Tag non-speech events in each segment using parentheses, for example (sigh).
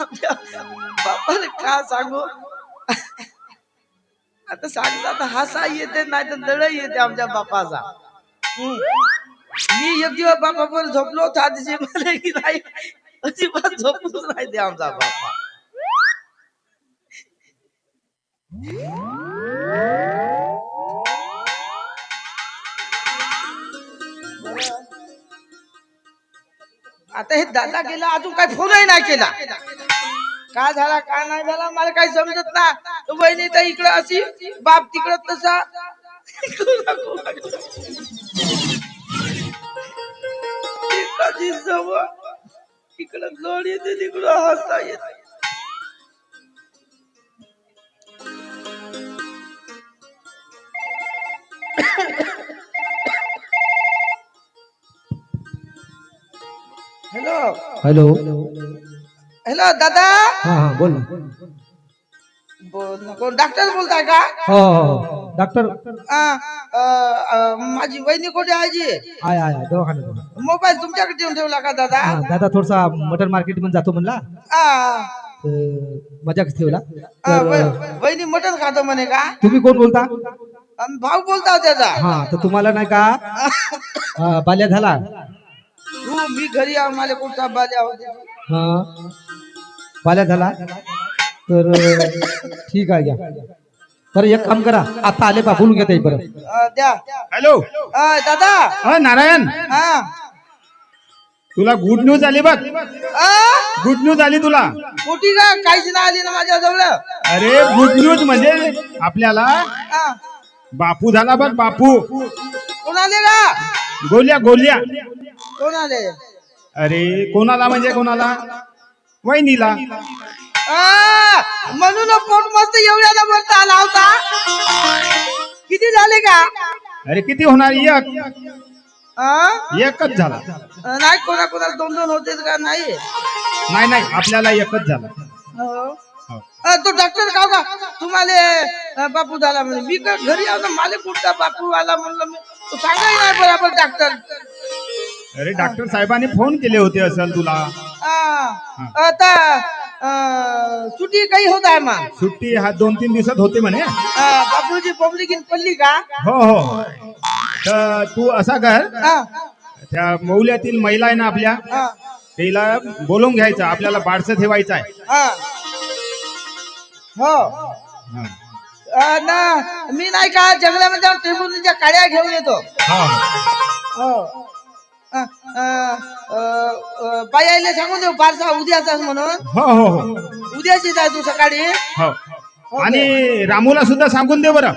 आमच्या बापाने का सांगू? आता सांगता तर हसा येते नाही तर दळ येते आमच्या बापाचा. मी एक दिवस बापावर झोपलो होतो आधीची मला की नाही अजिबात झोपूच नाही ते आमचा बापा. आता हे दादा गेला अजून काही फोनही नाही केला. का झाला का नाही झाला मला काही समजत ना वहिनी तर इकडं अशी बाप तिकडं तसा. इकडं जोड येते तिकडं हसता येत हॅलो. हॅलो दादा. हा हा बोल ना. बोल ना कोण डॉक्टर बोलताय का? हो हो हो. डॉक्टर. आ, अ, अ, माझी वहिनी कुठे आहे जी आहे आहे आहे, दवाखान्यात मोबाईल तुमच्याकडे ठेवून ठेवला का दादा? हा दादा थोडसा मटन मार्केटमध्ये जातो म्हणला. आ, तर मजाक ठेवला. आ, तर वह- वहिनी मटण खातो म्हणे का? तुम्ही कोण बोलता? अन भाऊ बोलता त्याचा. हा तर तुम्हाला नाही का (laughs) हा, बाल्या झाला. तू मी घरी मला बाल्या होते हा. बाल्या झाला? तर ठीक आहे घ्या. बरं एक काम करा आता आले बा बोलून घेता अ, द्या. हॅलो. अ, दादा. अ नारायण. हा. तुला गुड न्यूज आली बघ. गुड न्यूज आली तुला. कुठे का काहीच नाही आली ना माझ्या जवळ अरे गुड न्यूज म्हणजे आपल्याला बापू झाला बघ बापू. कोण आले का गोल्या गोल्या. कोण आले अरे कोणाला म्हणजे कोणाला? वहिनीला. आ, म्हणून पोट मस्त एवढ्याला बोलता आला होता. किती झाले का? अरे किती होणार? एक? एकच झाला. नाही कोणा कोणाला दोन दोन होते का? नाही. नाही नाही आपल्याला एकच झाला. हो. हो. तो डॉक्टर का का तुम्हाला बापू झाला म्हणे मी का घरी आलो? मला कुठचा बापू आला म्हणलं मी. नाही बरोबर डॉक्टर अरे डॉक्टर साहेबांनी फोन केले होते असेल तुला. आता अ, सुट्टी काही होत आहे मग? सुट्टी हा दोन तीन दिवसात होते म्हणे. अ, बापूची पब्लिक पडली का? हो हो हो. तर तू असा कर हा, त्या मौल्यातील महिला आहे ना आपल्या हा, तिला बोलवून घ्यायचं आपल्याला बारसं ठेवायचं आहे. हा. हो. हा. अ, ना मी नाही का जंगलामध्ये जाऊन टेबुलच्या काड्या घेऊन येतो? हा. हो. बाई आईला सांगून देऊ बारसा उद्याचाच म्हणून. हो हो हो. उद्याची जाय तू सकाळी. हो. आणि रामूला सुद्धा सांगून दे बरं.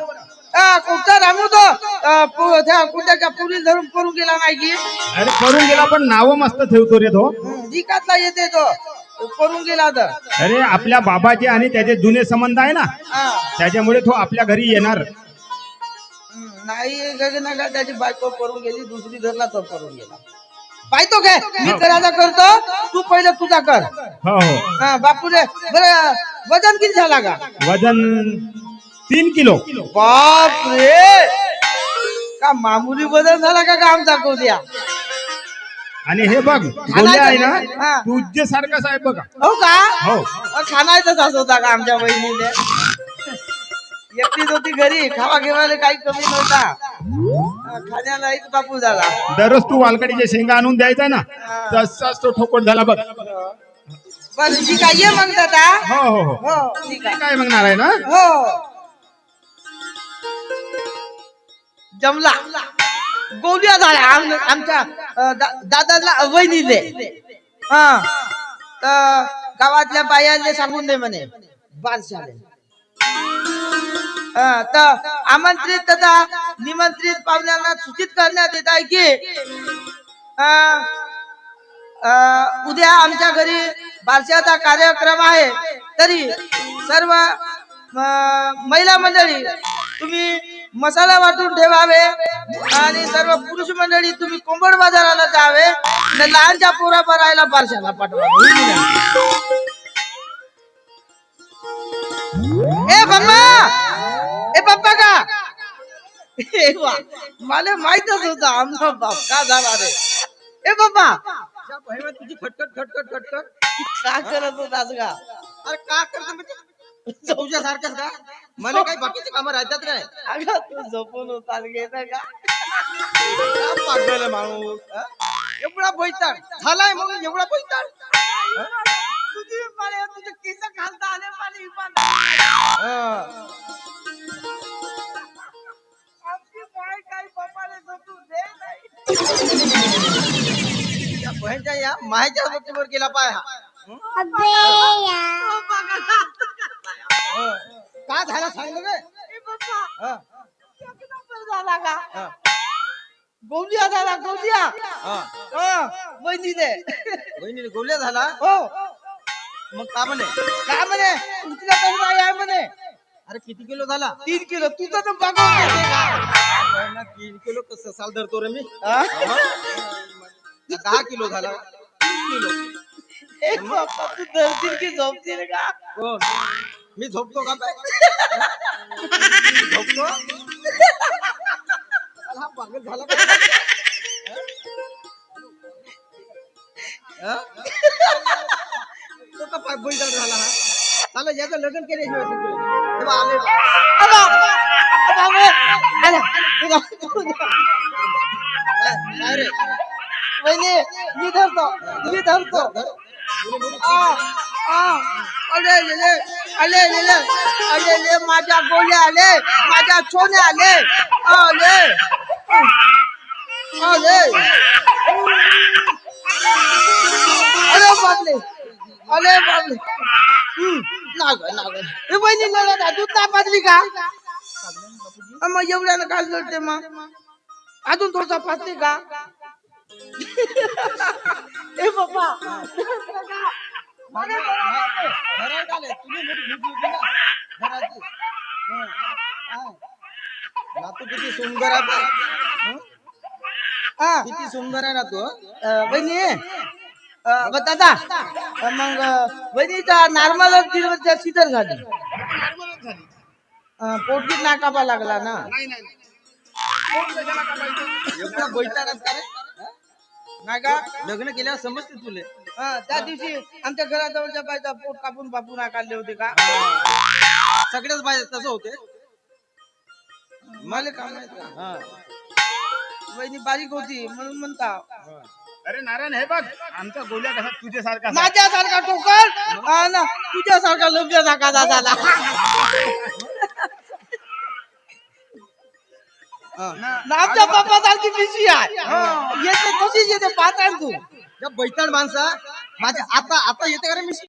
कुठचा रामू तो? अ, पु- त्या कुठच्या पुरी धरून पळून गेला नाही की? अरे करून गेला पण नाव मस्त ठेवतो रे तो. विकातला येते तो. पळून गेला तर. अरे आपल्या बाबाचे आणि त्याचे जुने संबंध आहे ना? हा. त्याच्यामुळे तो आपल्या घरी येणार. नाही गगनागा त्याची बायको पळून गेली दुसरी धरला तो पळून गेला. पाहतो काय? मी करायचा करतो तू पहिलं तुझा कर. हो हो. हा बापूले बरं वजन किती झाला का? वजन तीन किलो. बाप रे का मामुली बदल झाला का का आमचा कोद्या आणि हे बघ गोल्या आहे हा. ना तुझ्या सारखाच आहे बघा. हो का? हो. खाणायचंच असं होता का आमच्या बहिणीने एकटीच होती घरी. खावा घेवायला काही कमी नव्हता. खाण्याला एक बापू झाला. दररोज तू वालकडीचे शेंगा आणून द्यायचा ना? तसाच तो ठोकट झाला बघ. पण ठीक आहे ये म्हणतात हा? हो हो हो. हो. ठीक आहे काय म्हणणार आहे ना? हो. जमला. गोल्या झाल्या आम- आमच्या अ, दा- दादाला वहिनीले हा. तर गावातल्या बायांना सांगून दे म्हणे बारशाले. आमंत्रित तथा निमंत्रित पाहुण्यांना सूचित करण्यात येत आहे की अ, उद्या आमच्या घरी बारशाचा कार्यक्रम आहे. तरी सर्व महिला मंडळी तुम्ही मसाला वाटून ठेवावे आणि सर्व पुरुष मंडळी तुम्ही कोंबड बाजाराला जावे लहानच्या पोरा भरायला बारशाला पाठवावे ए बम्मा ए पप्पा का? ए वा! मला माहितच होतं आमचा बाप का झाला रे. ए बहिणीला तुझी खटखट खटखट खटखट का करत होतास का अरे का करतो म्हणजे तुझ्या सारखंच का? मला काही बाकीची कामं राहतात नाही अगं तू झोपून होतास घेत का माणूस? एवढा बैताड झालाय मग एवढा बैताड हा. आमची बाय काही बापाने झोपू दे नाही त्या बहिणच्या या मायच्या गोष्टीवर गेला पाय हा तो बघा हा. का झाला सांग रे ए हा. नंबर झाला का हा. गौलिया झाला गौलिया हा. हा बहिणीने बहिणीने गोल्या झाला हो मग का म्हणे? काय म्हणे? तरी आहे म्हणे. अरे किती किलो झाला? तीन किलो. तुझं तर बहिणा तीन किलो कसं साल धरतो रे मी? हा? दहा किलो झाला. तीन किलो. ए बाप्पा तू धरतील की झोपतील का? हो मी झोपतो का काय झोपतो (laughs) हा पागल झाला का? हा? का झाला हा. चालेल याचं लग्न केल्याशिवाय सुटलं. हे बघ, आले. बघ. अबा, अबा, अबा, आला, काय- काय रे वहिनी मी धरतो मी धरतो. आ, आ, अले लेले अले लेले अले ले माझ्या गोल्या आले माझ्या सोने आले. आले. आले. अरे बापले अरे हम्म, नाग नाग. ए बहिणी लढत आहे दूध नाही पाजली का? अ, मग एवढ्यानं काय लढते मग? अजून थोडसा पाजते का? (laughs) ए बाबा. घरात आले. तुम्ही मोठी भूक होती ना? घराची हं. हा. नातू किती सुंदर आहे बघ. हं? हा. किती सुंदर आहे ना तू हं? अ, बहिणी अ, ब- दादा. तर मग अ, बहिणीचा नॉर्मल दीड वर्ष सीटर झाली. अ, पोटगीत नाकापा लागला ना. एवढा का रे. नाही का? लग्न केल्यावर समजते तुले. हा, त्या दिवशी आमच्या घराजवळच्या बाईचा पोट कापून बापून नाकारले होते का? सगळेच पाहिजे तसं होते. मला काय माहीत का? हा. बहिणी बारीक होती म्हणून म्हणता. अरे नारायण हे बघ आमचा गोल्या कसा तुझ्यासारखा माझ्यासारखा टोकर ना तुझ्यासारखा लग्नासारखा झाला ना आमच्या बाप्पा सारखी पिशवी आहे. येते तशीच येते पाहताय तू. या बैताड माणसा माझ्या आता आता येते का रे मी